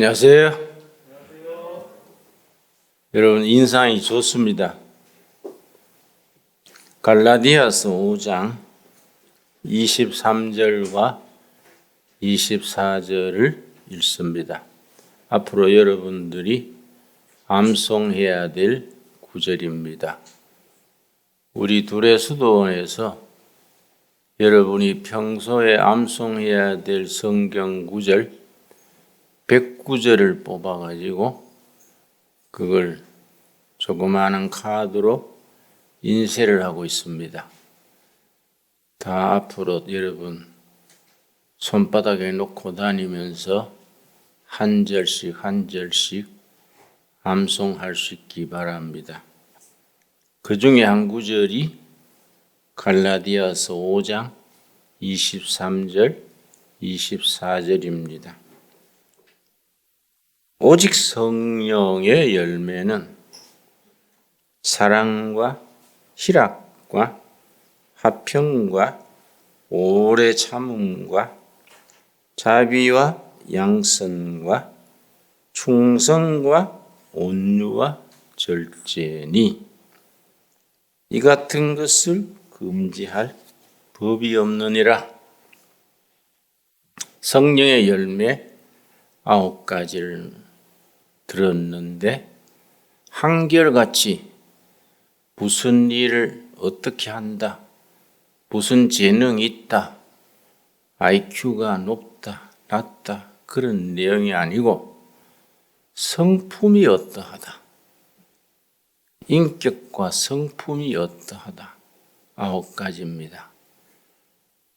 안녕하세요. 여러분 인상이 좋습니다. 갈라디아서 5장 23절과 24절을 읽습니다. 앞으로 여러분들이 암송해야 될 구절입니다. 우리 둘의 수도원에서 여러분이 평소에 암송해야 될 성경 구절 109절을 뽑아가지고 그걸 조그마한 카드로 인쇄를 하고 있습니다. 다 앞으로 여러분 손바닥에 놓고 다니면서 한 절씩 한 절씩 암송할 수 있기 바랍니다. 그 중에 한 구절이 갈라디아서 5장 23절, 24절입니다. 오직 성령의 열매는 사랑과 희락과 화평과 오래 참음과 자비와 양선과 충성과 온유와 절제니 이 같은 것을 금지할 법이 없느니라. 성령의 열매 아홉 가지를 들었는데 한결같이 무슨 일을 어떻게 한다, 무슨 재능이 있다, IQ가 높다, 낮다 그런 내용이 아니고 성품이 어떠하다, 인격과 성품이 어떠하다 아홉 가지입니다.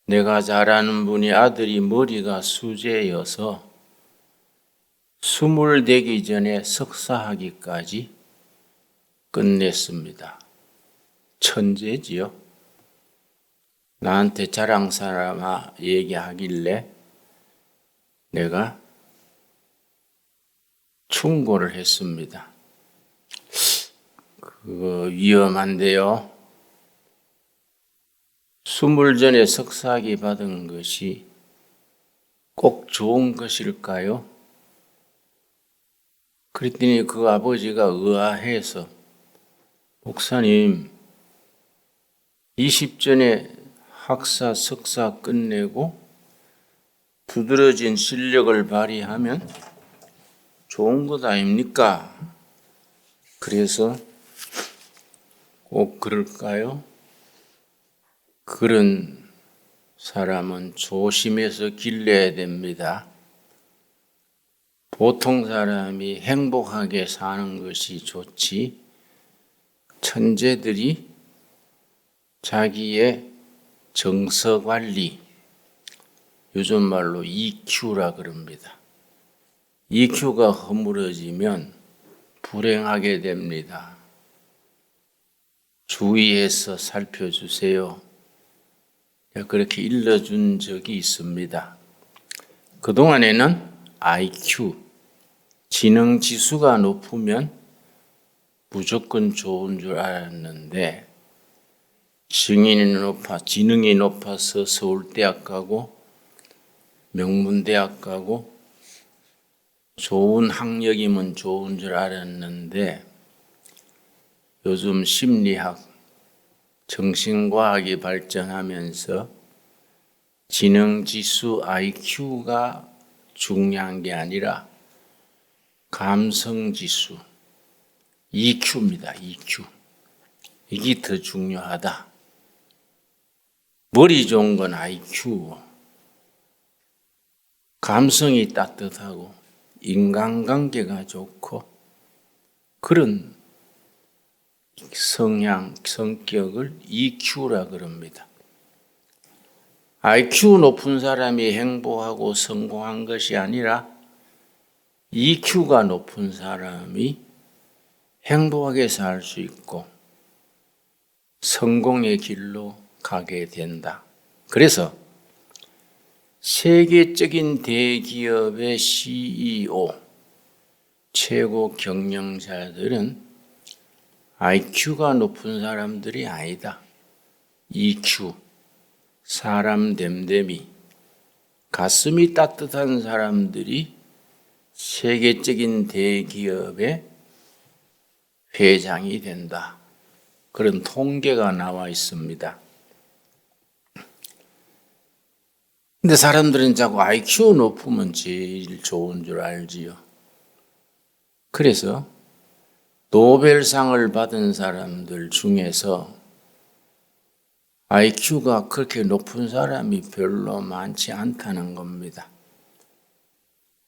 내가 잘 아는 분이 아들이 머리가 수제여서 스물 되기 전에 석사하기까지 끝냈습니다. 천재지요. 나한테 자랑 사람아 얘기하길래 내가 충고를 했습니다. 그거 위험한데요. 스물 전에 석사학위 받은 것이 꼭 좋은 것일까요? 그랬더니 그 아버지가 의아해서 목사님 20전에 학사 석사 끝내고 두드러진 실력을 발휘하면 좋은 것 아닙니까? 그래서 꼭 그럴까요? 그런 사람은 조심해서 길러야 됩니다. 보통 사람이 행복하게 사는 것이 좋지, 천재들이 자기의 정서 관리, 요즘 말로 EQ라 그럽니다. EQ가 허물어지면 불행하게 됩니다. 주의해서 살펴주세요. 그렇게 일러준 적이 있습니다. 그동안에는 IQ, 지능 지수가 높으면 무조건 좋은 줄 알았는데, 증인이 높아, 지능이 높아서 서울대학 가고, 명문대학 가고, 좋은 학력이면 좋은 줄 알았는데, 요즘 심리학, 정신과학이 발전하면서 지능 지수 IQ가 중요한 게 아니라 감성 지수 EQ입니다. EQ. 이게 더 중요하다. 머리 좋은 건 IQ. 감성이 따뜻하고 인간관계가 좋고 그런 성향, 성격을 EQ라 그럽니다. IQ 높은 사람이 행복하고 성공한 것이 아니라 EQ가 높은 사람이 행복하게 살 수 있고 성공의 길로 가게 된다. 그래서 세계적인 대기업의 CEO, 최고 경영자들은 IQ가 높은 사람들이 아니다. EQ, 사람 됨됨이, 가슴이 따뜻한 사람들이 세계적인 대기업의 회장이 된다. 그런 통계가 나와 있습니다. 근데 사람들은 자꾸 IQ 높으면 제일 좋은 줄 알지요. 그래서 노벨상을 받은 사람들 중에서 IQ가 그렇게 높은 사람이 별로 많지 않다는 겁니다.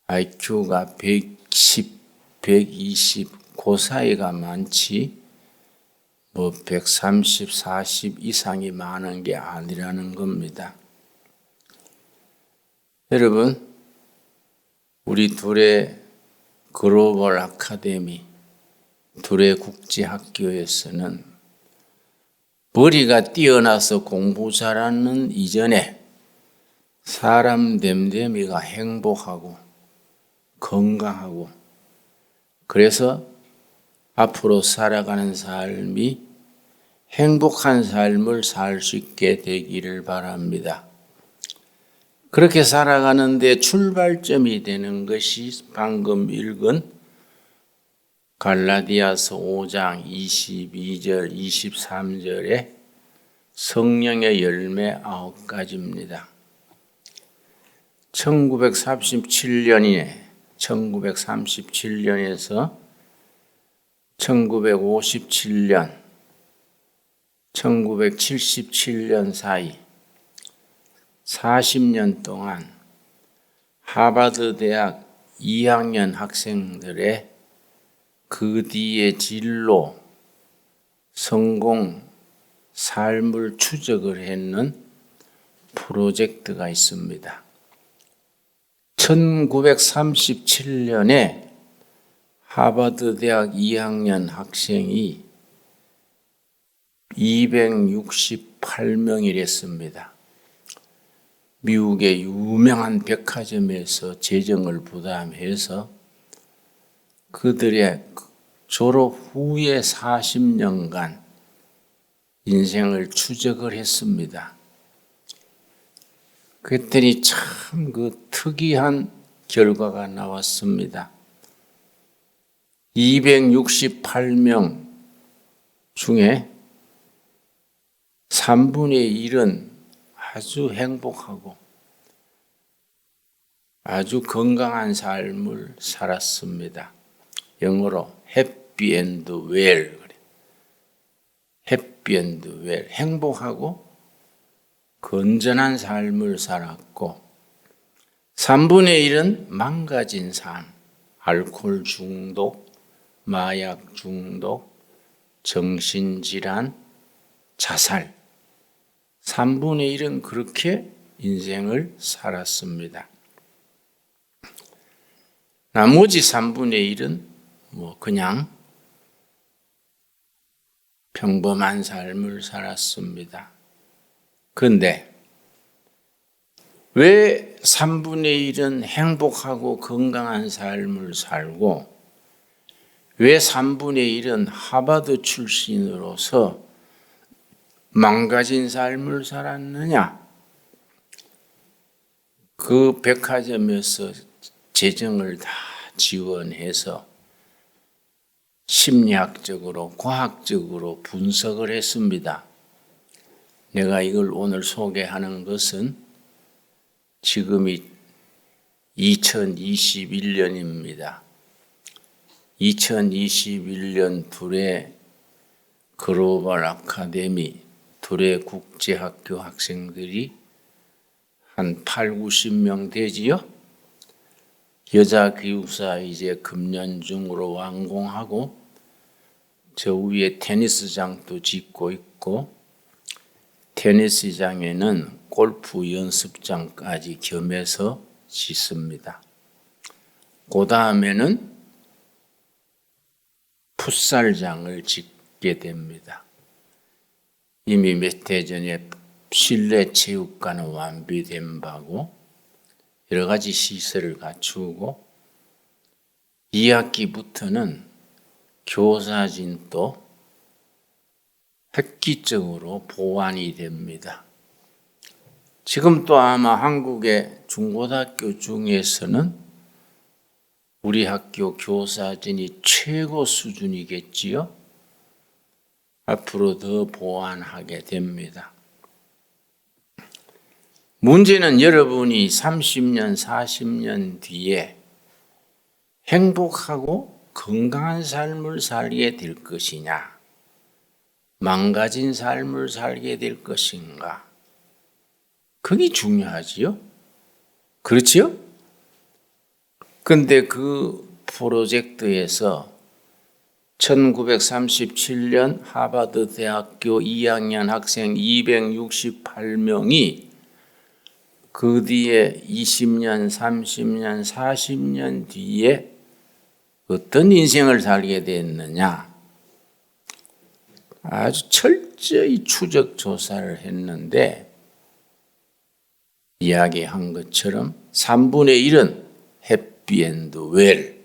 IQ가 110, 120, 그 사이가 많지, 뭐 130, 40 이상이 많은 게 아니라는 겁니다. 여러분, 우리 둘의 글로벌 아카데미, 둘의 국제학교에서는 머리가 뛰어나서 공부 잘하는 이전에 사람 됨됨이가 행복하고 건강하고 그래서 앞으로 살아가는 삶이 행복한 삶을 살 수 있게 되기를 바랍니다. 그렇게 살아가는데 출발점이 되는 것이 방금 읽은 갈라디아서 5장 22절 23절의 성령의 열매 아홉 가지입니다. 1937년에 1937년에서 1957년 1977년 사이 40년 동안 하버드 대학 2학년 학생들의 그 뒤에 진로, 성공, 삶을 추적을 했는 프로젝트가 있습니다. 1937년에 하버드 대학 2학년 학생이 268명이랬습니다. 미국의 유명한 백화점에서 재정을 부담해서 그들의 졸업 후에 40년간 인생을 추적을 했습니다. 그랬더니 참 그 특이한 결과가 나왔습니다. 268명 중에 3분의 1은 아주 행복하고 아주 건강한 삶을 살았습니다. 영어로 happy and well. happy and well. 행복하고 건전한 삶을 살았고 3분의 1은 망가진 삶, 알코올 중독, 마약 중독, 정신질환, 자살. 3분의 1은 그렇게 인생을 살았습니다. 나머지 3분의 1은 뭐 그냥 평범한 삶을 살았습니다. 그런데 왜 3분의 1은 행복하고 건강한 삶을 살고 왜 3분의 1은 하버드 출신으로서 망가진 삶을 살았느냐? 그 백화점에서 재정을 다 지원해서 심리학적으로, 과학적으로 분석을 했습니다. 내가 이걸 오늘 소개하는 것은 지금이 2021년입니다. 2021년 둘의 글로벌 아카데미, 둘의 국제학교 학생들이 한 8, 90명 되지요? 여자 기숙사 이제 금년 중으로 완공하고 저 위에 테니스장도 짓고 있고 테니스장에는 골프 연습장까지 겸해서 짓습니다. 그 다음에는 풋살장을 짓게 됩니다. 이미 몇 해 전에 실내 체육관은 완비된 바고 여러 가지 시설을 갖추고 2학기부터는 교사진도 획기적으로 보완이 됩니다. 지금 또 아마 한국의 중고등학교 중에서는 우리 학교 교사진이 최고 수준이겠지요? 앞으로 더 보완하게 됩니다. 문제는 여러분이 30년, 40년 뒤에 행복하고 건강한 삶을 살게 될 것이냐, 망가진 삶을 살게 될 것인가. 그게 중요하지요? 그렇지요? 근데 그 프로젝트에서 1937년 하버드 대학교 2학년 학생 268명이 그 뒤에 20년, 30년, 40년 뒤에 어떤 인생을 살게 됐느냐. 아주 철저히 추적 조사를 했는데 이야기한 것처럼 3분의 1은 해피엔드 웰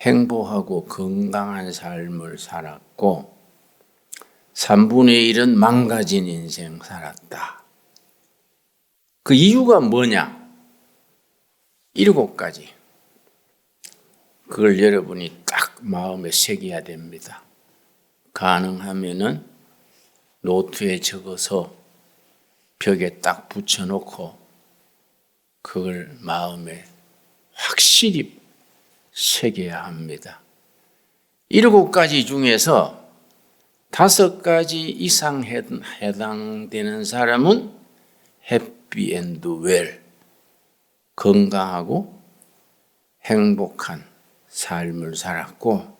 행복하고 건강한 삶을 살았고 3분의 1은 망가진 인생 살았다. 그 이유가 뭐냐? 일곱 가지. 그걸 여러분이 딱 마음에 새겨야 됩니다. 가능하면은 노트에 적어서 벽에 딱 붙여놓고 그걸 마음에 확실히 새겨야 합니다. 일곱 가지 중에서 다섯 가지 이상 해당되는 사람은 해피엔드 웰, 건강하고 행복한 삶을 살았고,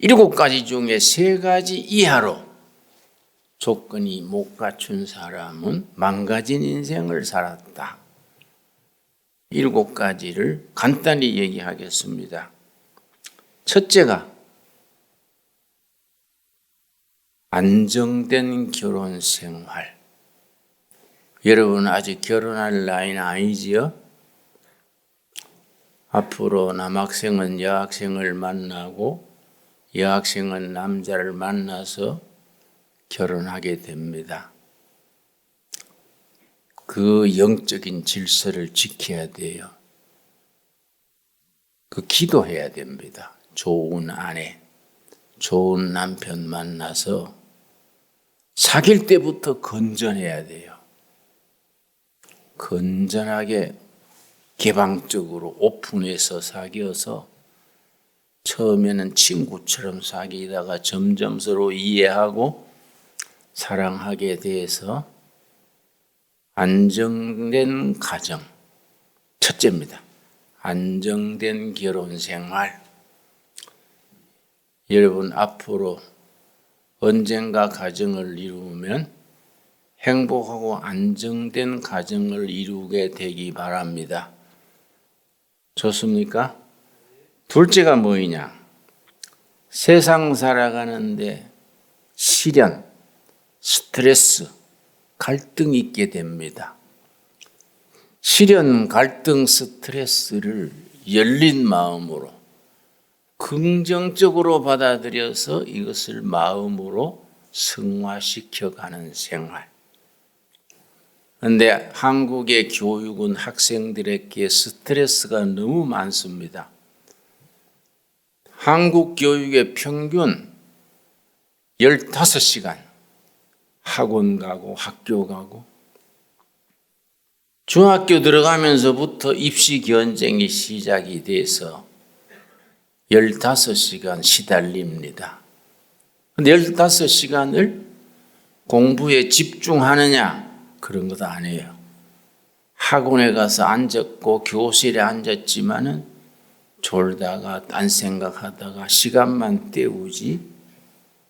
일곱 가지 중에 세 가지 이하로 조건이 못 갖춘 사람은 망가진 인생을 살았다. 일곱 가지를 간단히 얘기하겠습니다. 첫째가 안정된 결혼 생활. 여러분 아직 결혼할 나이는 아니지요? 앞으로 남학생은 여학생을 만나고 여학생은 남자를 만나서 결혼하게 됩니다. 그 영적인 질서를 지켜야 돼요. 그 기도해야 됩니다. 좋은 아내, 좋은 남편 만나서 사귈 때부터 건전해야 돼요. 건전하게 개방적으로 오픈해서 사귀어서 처음에는 친구처럼 사귀다가 점점 서로 이해하고 사랑하게 돼서 안정된 가정. 첫째입니다. 안정된 결혼 생활. 여러분, 앞으로 언젠가 가정을 이루면 행복하고 안정된 가정을 이루게 되기 바랍니다. 좋습니까? 둘째가 뭐이냐? 세상 살아가는데 시련, 스트레스, 갈등이 있게 됩니다. 시련, 갈등, 스트레스를 열린 마음으로 긍정적으로 받아들여서 이것을 마음으로 승화시켜 가는 생활. 근데 한국의 교육은 학생들에게 스트레스가 너무 많습니다. 한국 교육의 평균 15시간 학원 가고 학교 가고 중학교 들어가면서부터 입시 견쟁이 시작이 돼서 15시간 시달립니다. 근데 15시간을 공부에 집중하느냐? 그런 것도 아니에요. 학원에 가서 앉았고 교실에 앉았지만은 졸다가 딴 생각하다가 시간만 때우지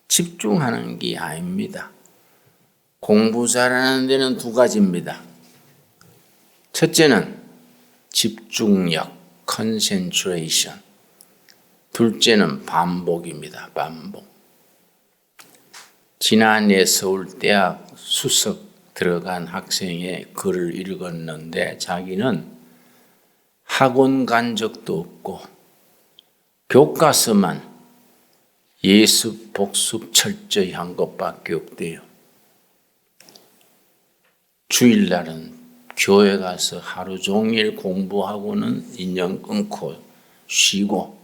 집중하는 게 아닙니다. 공부 잘하는 데는 두 가지입니다. 첫째는 집중력, concentration. 둘째는 반복입니다. 반복. 지난해 서울대학 수석 들어간 학생의 글을 읽었는데 자기는 학원 간 적도 없고 교과서만 예습, 복습 철저히 한 것밖에 없대요. 주일날은 교회 가서 하루 종일 공부하고는 인연 끊고 쉬고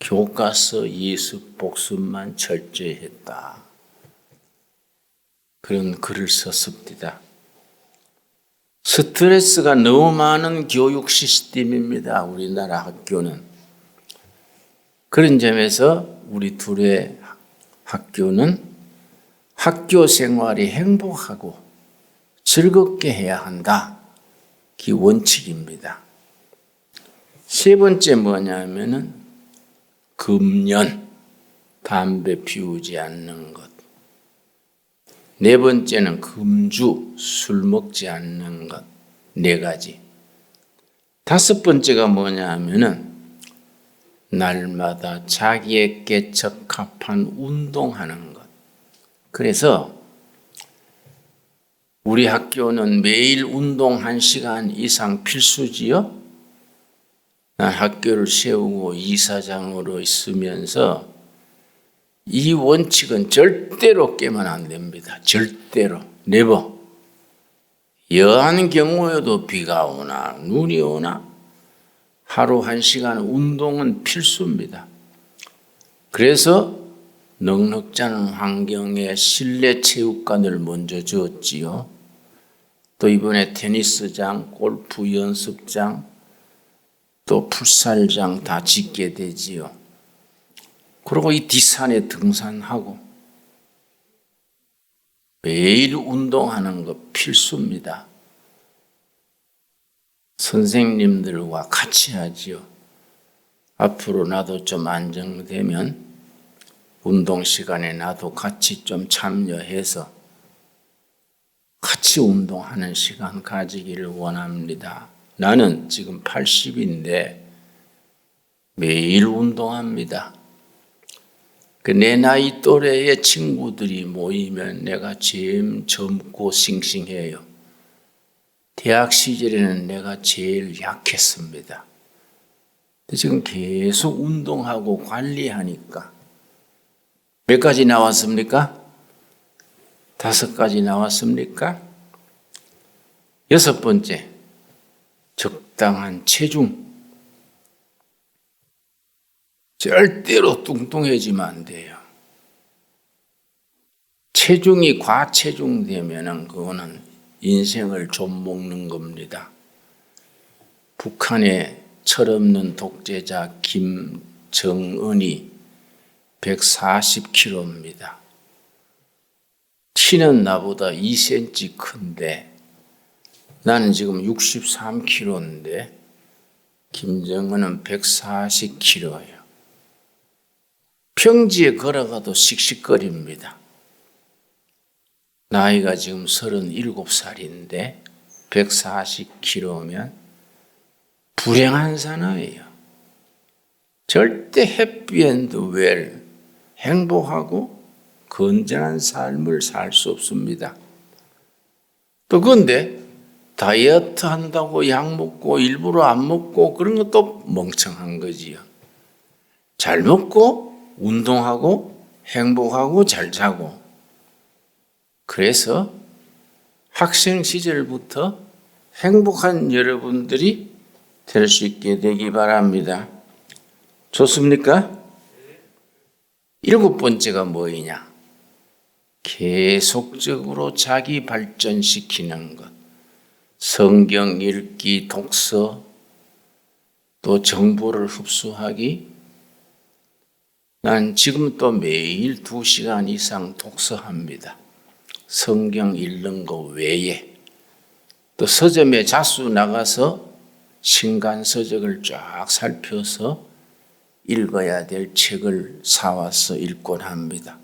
교과서 예수 복습만 철저히 했다. 그런 글을 썼습니다. 스트레스가 너무 많은 교육 시스템입니다. 우리나라 학교는. 그런 점에서 우리 둘의 학교는 학교 생활이 행복하고 즐겁게 해야 한다. 그 원칙입니다. 세 번째 뭐냐면은 금연, 담배 피우지 않는 것. 네 번째는 금주, 술 먹지 않는 것. 네 가지. 다섯 번째가 뭐냐 하면은 날마다 자기에게 적합한 운동하는 것. 그래서 우리 학교는 매일 운동 한 시간 이상 필수지요. 난 학교를 세우고 이사장으로 있으면서 이 원칙은 절대로 깨면 안 됩니다. 절대로. 네버. 여한 경우에도 비가 오나 눈이 오나 하루 한 시간 운동은 필수입니다. 그래서 넉넉지 않은 환경에 실내 체육관을 먼저 지었지요. 또 이번에 테니스장, 골프 연습장, 또 풋살장 다 짓게 되지요. 그리고 이 뒷산에 등산하고 매일 운동하는 거 필수입니다. 선생님들과 같이 하지요. 앞으로 나도 좀 안정되면 운동 시간에 나도 같이 좀 참여해서 같이 운동하는 시간 가지기를 원합니다. 나는 지금 80인데 매일 운동합니다. 그내 나이 또래의 친구들이 모이면 내가 제일 젊고 싱싱해요. 대학 시절에는 내가 제일 약했습니다. 지금 계속 운동하고 관리하니까 몇 가지 나왔습니까? 다섯 가지 나왔습니까? 여섯 번째, 적당한 체중. 절대로 뚱뚱해지면 안 돼요. 체중이 과체중 되면은 그거는 인생을 좀 먹는 겁니다. 북한의 철없는 독재자 김정은이 140kg입니다. 키는 나보다 2cm 큰데 나는 지금 63kg인데 김정은은 140kg예요. 평지에 걸어가도 씩씩거립니다. 나이가 지금 37살인데 140kg면 불행한 사나이에요. 절대 해피엔드 웰 행복하고 건전한 삶을 살 수 없습니다. 또 그런데 다이어트 한다고 약 먹고 일부러 안 먹고 그런 것도 멍청한 거지요. 잘 먹고 운동하고 행복하고 잘 자고 그래서 학생 시절부터 행복한 여러분들이 될 수 있게 되기 바랍니다. 좋습니까? 일곱 번째가 뭐이냐? 계속적으로 자기 발전시키는 것. 성경 읽기, 독서, 또 정보를 흡수하기. 난 지금 또 매일 두 시간 이상 독서합니다. 성경 읽는 거 외에. 또 서점에 자수 나가서 신간 서적을 쫙 살펴서 읽어야 될 책을 사와서 읽곤 합니다.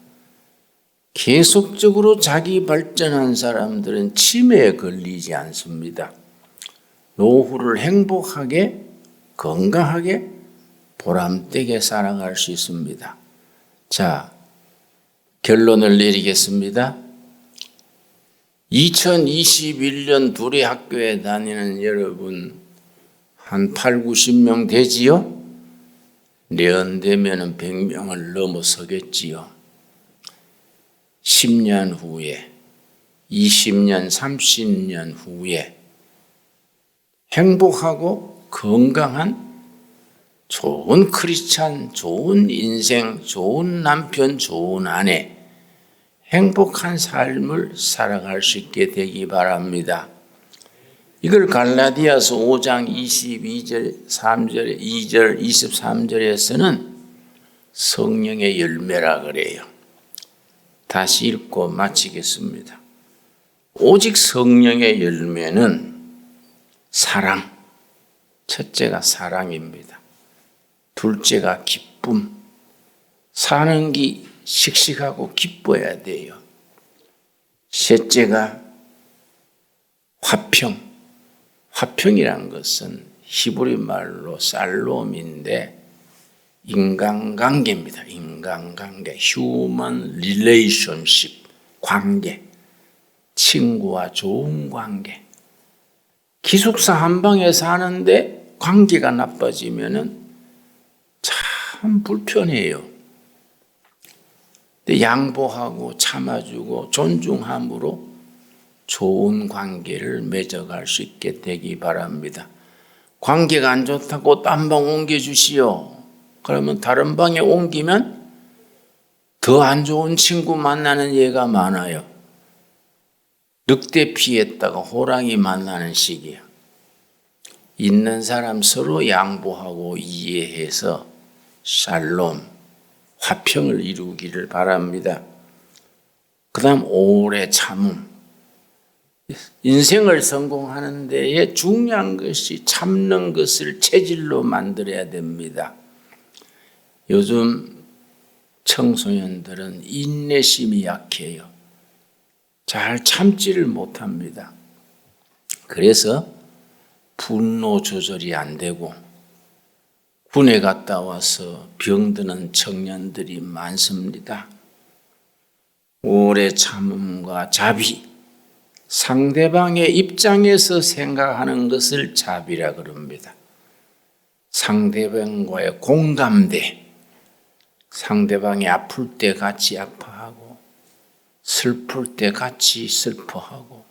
계속적으로 자기 발전한 사람들은 치매에 걸리지 않습니다. 노후를 행복하게, 건강하게, 보람되게 살아갈 수 있습니다. 자, 결론을 내리겠습니다. 2021년 둘이 학교에 다니는 여러분 한 8, 90명 되지요? 내연되면 100명을 넘어서겠지요. 10년 후에 20년, 30년 후에 행복하고 건강한 좋은 크리스찬, 좋은 인생, 좋은 남편, 좋은 아내, 행복한 삶을 살아갈 수 있게 되기 바랍니다. 이걸 갈라디아서 5장 22절, 3절, 2절, 23절에서는 성령의 열매라 그래요. 다시 읽고 마치겠습니다. 오직 성령의 열매는 사랑, 첫째가 사랑입니다. 둘째가 기쁨, 사는 기 씩씩하고 기뻐야 돼요. 셋째가 화평, 화평이란 것은 히브리 말로 살롬인데 인간관계입니다. 인간관계, human relationship, 관계, 친구와 좋은 관계. 기숙사 한 방에 사는데 관계가 나빠지면은 참 불편해요. 근데 양보하고 참아주고 존중함으로 좋은 관계를 맺어갈 수 있게 되기 바랍니다. 관계가 안 좋다고 딴 방 옮겨주시오. 그러면 다른 방에 옮기면 더 안 좋은 친구 만나는 예가 많아요. 늑대 피했다가 호랑이 만나는 시기야. 있는 사람 서로 양보하고 이해해서 샬롬, 화평을 이루기를 바랍니다. 그 다음 오래 참음. 인생을 성공하는 데에 중요한 것이 참는 것을 체질로 만들어야 됩니다. 요즘 청소년들은 인내심이 약해요. 잘 참지를 못합니다. 그래서 분노 조절이 안 되고 군에 갔다 와서 병드는 청년들이 많습니다. 오래 참음과 자비, 상대방의 입장에서 생각하는 것을 자비라 그럽니다. 상대방과의 공감대, 상대방이 아플 때 같이 아파하고, 슬플 때 같이 슬퍼하고,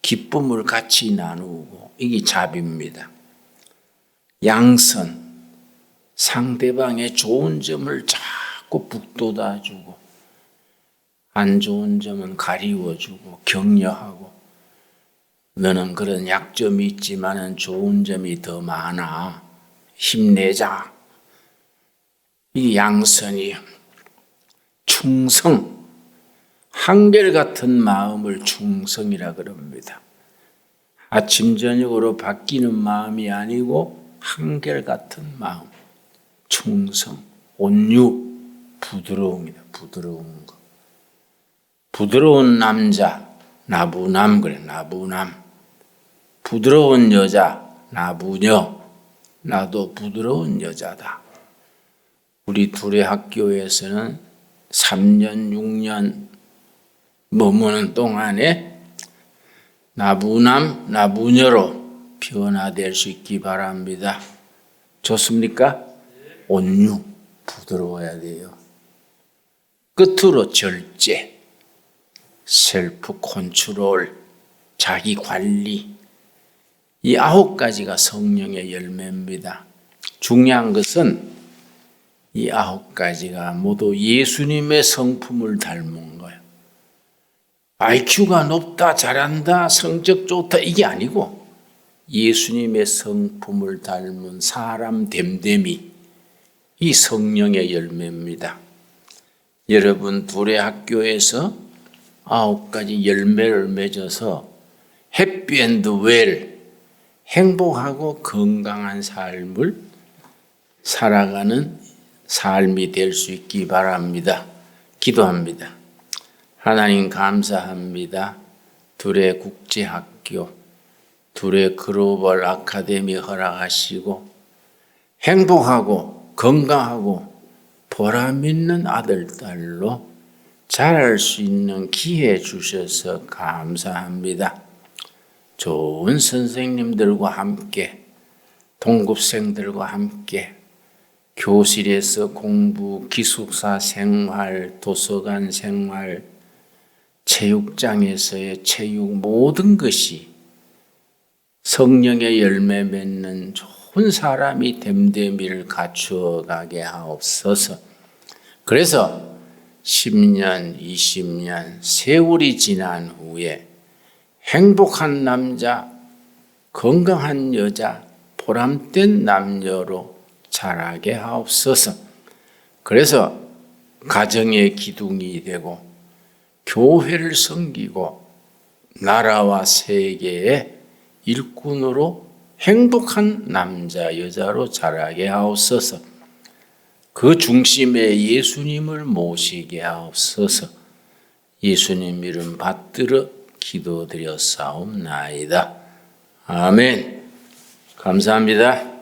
기쁨을 같이 나누고, 이게 자비입니다. 양선, 상대방의 좋은 점을 자꾸 북돋아주고, 안 좋은 점은 가리워주고, 격려하고, 너는 그런 약점이 있지만은 좋은 점이 더 많아. 힘내자. 이 양선이 충성, 한결같은 마음을 충성이라 그럽니다. 아침 저녁으로 바뀌는 마음이 아니고 한결같은 마음, 충성, 온유, 부드러움이다. 부드러운 거. 부드러운 남자, 나부남 그래, 나부남. 부드러운 여자, 나부녀. 나도 부드러운 여자다. 우리 둘의 학교에서는 3년, 6년 머무는 동안에 나부남, 나부녀로 변화될 수 있기 바랍니다. 좋습니까? 온유, 부드러워야 돼요. 끝으로 절제, 셀프 컨트롤, 자기 관리. 이 아홉 가지가 성령의 열매입니다. 중요한 것은 이 아홉 가지가 모두 예수님의 성품을 닮은 거예요. IQ가 높다, 잘한다, 성적 좋다, 이게 아니고 예수님의 성품을 닮은 사람 됨됨이 이 성령의 열매입니다. 여러분 둘의 학교에서 아홉 가지 열매를 맺어서 해피앤드 웰 행복하고 건강한 삶을 살아가는 삶이 될 수 있기 바랍니다. 기도합니다. 하나님 감사합니다. 둘의 국제학교, 둘의 글로벌 아카데미 허락하시고 행복하고 건강하고 보람 있는 아들, 딸로 자랄 수 있는 기회 주셔서 감사합니다. 좋은 선생님들과 함께, 동급생들과 함께 교실에서 공부, 기숙사 생활, 도서관 생활 체육장에서의 체육 모든 것이 성령의 열매 맺는 좋은 사람이 됨됨이를 갖추어 가게 하옵소서. 그래서 10년, 20년, 세월이 지난 후에 행복한 남자, 건강한 여자, 보람된 남녀로 자라게 하옵소서. 그래서 가정의 기둥이 되고 교회를 섬기고 나라와 세계의 일꾼으로 행복한 남자, 여자로 자라게 하옵소서. 그 중심에 예수님을 모시게 하옵소서. 예수님 이름 받들어 기도드렸사옵나이다. 아멘. 감사합니다.